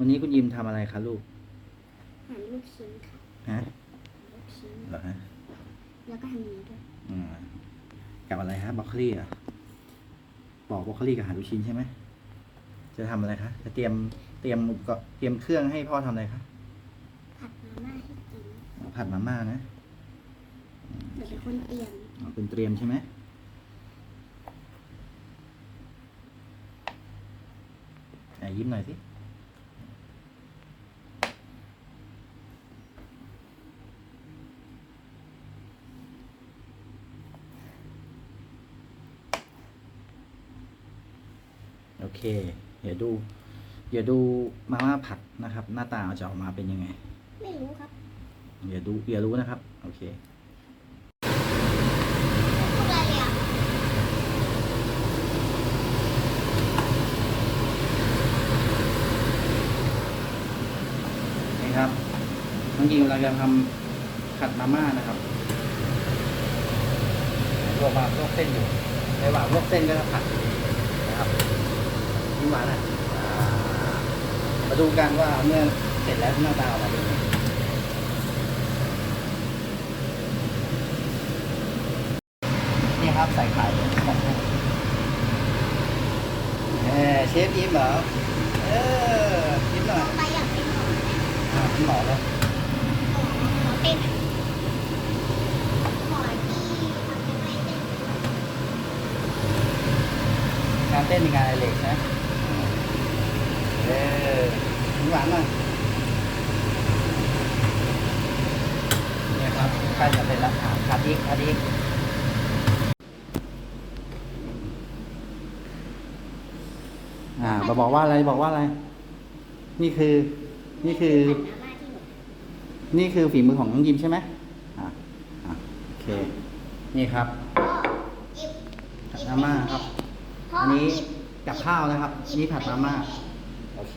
วันนี้คุณยิมทำอะไรคะลูกหั่นลูกชิ้นค่ะฮะลูกชิ้น เหรอฮะแล้วก็ทำอย่างนี้ด้วยอืมกับอะไรฮะบรอกโคลี่เหรอะบอกบรอกโคลี่กับอาหารลูกชิ้นใช่ไหมจะทำอะไรคะจะเตรียมเตรียมก็เตรียมเครื่องให้พ่อทำอะไรคะผัดมาม่าให้กินอ๋อผัดมาม่านะเดี๋ยวเป็นคนเตรียมอ๋อเป็นเตรียมใช่ไหมไหนยิ้มหน่อยสิ โอเค เดี๋ยวดู เดี๋ยวดูมาม่าผัดนะครับ หน้าตาจะออกมาเป็นยังไง ไม่รู้ครับ เดี๋ยวดูเดี๋ยวรู้นะครับ โอเคพูดอะไรอะนี่ครับน้องยิงเราจะทำผัดมาม่านะครับลวกมาลวกเส้นอยู่ระหว่างลวกเส้นก็ผัดนะครับยิ้ม หวานอะอ่ามาดูกันว่าเมื่อเสร็จแล้วหน้าตาออกมาเป็นยังไงนี่ครับใส่ไข่ของเออเชฟยิ้มเหรอ เออยิ้มหน่อยไปอยากเป็นหมอไหมอ่ายิ้มหมอเลยหมอหมอเต้นอะหมอที่ทำให้ไม่เต้นการเต้นเป็นงานอะไรเล็กนะ เออยิ้มหวานหน่อยเนี่ยครับใกล้จะเป็นละอ่าคัดอีกคัดอีกอ่าบอกว่าอะไรบอกว่าอะไร นี่คือ นี่คือผัดมาม่าที่หนูนี่คือฝีมือของน้องยิมใช่ไหมอ่าอ่าโอเค นี่ครับพ่อหยิบผัดมาม่าครับพ่ออันนี้หยิบกับข้าวนะครับ นี่ผัดมาม่า โอเค